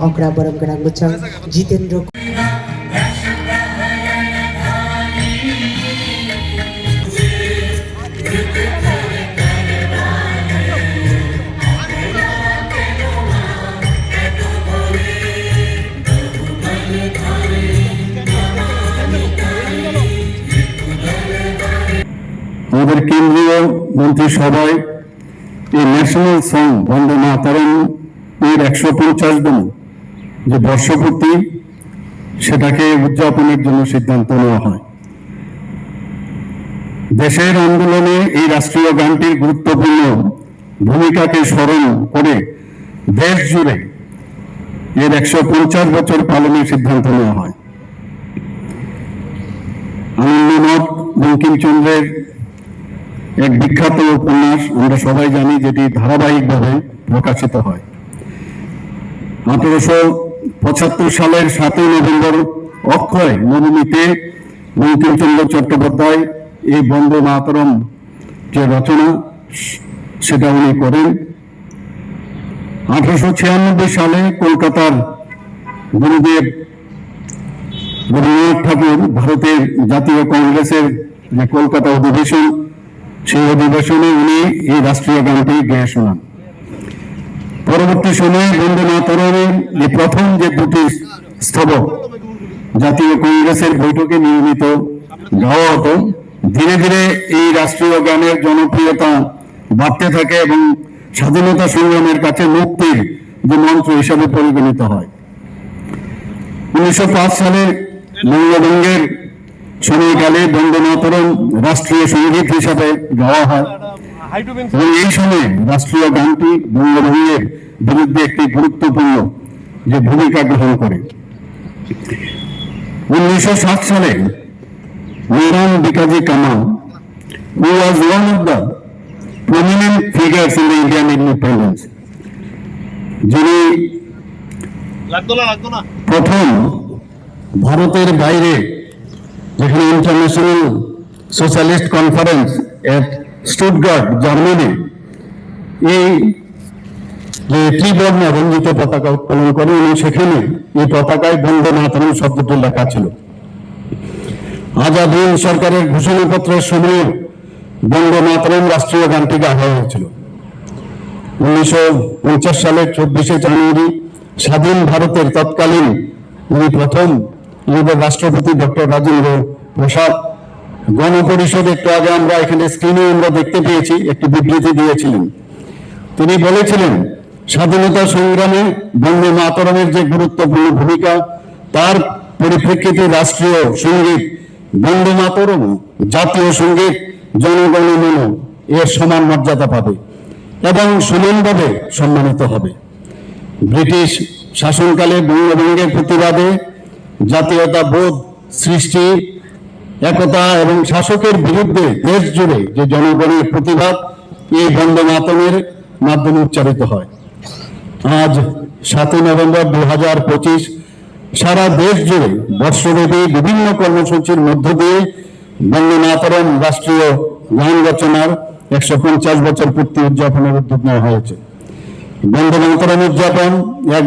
অকরা বরম গরাং বচাং জিতেন্দ্র আমাদের কেন্দ্রীয় মন্ত্রিসভায় এই ন্যাশনাল সং বন্দে মাতারম এর একশো পঞ্চাশতম যে বর্ষপূর্তি, সেটাকে উদযাপনের জন্য সিদ্ধান্ত নেওয়া হয়। দেশের আন্দোলনে এই রাষ্ট্রীয় গানটির গুরুত্বপূর্ণ ভূমিকাকে স্মরণ করে দেশ জুড়ে এর একশো পঞ্চাশ বছর পালনের সিদ্ধান্ত নেওয়া হয়। আনন্দমঠ বঙ্কিমচন্দ্রের এক বিখ্যাত উপন্যাস আমরা সবাই জানি, যেটি ধারাবাহিকভাবে প্রকাশিত হয়। আঠারোশো পঁচাত্তর সালের সাতই নভেম্বর অক্ষয় নবমীতে বঙ্কিমচন্দ্র চট্টোপাধ্যায় এই বন্দে মাতরম যে রচনা, সেটা উনি করেন। আঠারোশো ছিয়ানব্বই সালে কলকাতার গুরুদেব রবীন্দ্রনাথ ঠাকুর ভারতের জাতীয় কংগ্রেসের যে কলকাতা অধিবেশন, সেই অধিবেশনে উনি এই রাষ্ট্রীয় গানটি গেয়ে শোনান। পরবর্তী সময়ে বন্দে মাতরমের যে প্রথম যে দুটি স্তবক জাতীয় কংগ্রেসের বৈঠকে নিয়মিত গাওয়া হতো, ধীরে ধীরে এই রাষ্ট্রীয় গানের জনপ্রিয়তা বাড়তে থাকে এবং স্বাধীনতা সংগ্রামের কাছে মুক্তির যে মন্ত্র হিসাবে পরিগণিত হয়। উনিশশো পাঁচ সালে বঙ্গবঙ্গের সময়কালে বন্দে মাতরম রাষ্ট্রীয় সংগীত হিসাবে গাওয়া হয়। এই সময় রাষ্ট্রীয় গানটি বঙ্গভঙ্গের বিরুদ্ধে একটি গুরুত্বপূর্ণ যে ভূমিকা গ্রহণ করে। উনিশশো ষাট সালে মৈরাম Bikaji Kamal who was one of the prominent figures in the Indian independence যিনি প্রথম ভারতের বাইরে যেখানে international socialist conference at Stuttgart, Germany, এই যে ত্রিবর্ণ রঞ্জিত পতাকা উত্তোলন করে এবং সেখানে এই পতাকায় বন্দে মাতরম শব্দটি লেখা ছিল। আজাদ হিন্দ সরকারের ঘোষণাপত্রের সময় বন্দে মাতরম রাষ্ট্রীয় গানটি গাওয়া হয়েছিল। উনিশশো পঞ্চাশ সালের চব্বিশে জানুয়ারি স্বাধীন ভারতের তৎকালীন উনি প্রথম আমাদের রাষ্ট্রপতি ডক্টর রাজেন্দ্র প্রসাদ গণপরিষদ একটু আগে আমরা এখানে স্ক্রিনে আমরা দেখতে পেয়েছি, একটি বিবৃতি দিয়েছিলেন। তিনি বলেছিলেন, স্বাধীনতা সংগ্রামে বন্দে মাতরমের যে গুরুত্বপূর্ণ ভূমিকা, তার পরিপ্রেক্ষিতে রাষ্ট্রীয় সংগীত বন্দে মাতরম, জাতীয় সংগীত, জনগণ মন এর সমান মর্যাদা পাবে এবং সমানভাবে সম্মানিত হবে। ব্রিটিশ শাসনকালে বঙ্গভঙ্গের প্রতিবাদে জাতীয়তা বোধ সৃষ্টি একতা এবং শাসকের বিরুদ্ধে দেশ জুড়ে যে জনগণের প্রতিবাদ, এই বন্দে মাতমের মাধ্যমে উচ্চারিত হয়। আজ সাতই নভেম্বর দু হাজার পঁচিশ সারা দেশ জুড়ে বর্ষব্যাপী বিভিন্ন কর্মসূচির মধ্য দিয়ে বন্দে মাতরম রাষ্ট্রীয় গান রচনার একশো পঞ্চাশ বছর পূর্তি উদযাপনের উদ্যোগ নেওয়া হয়েছে। বন্দে মাতরম উদযাপন এক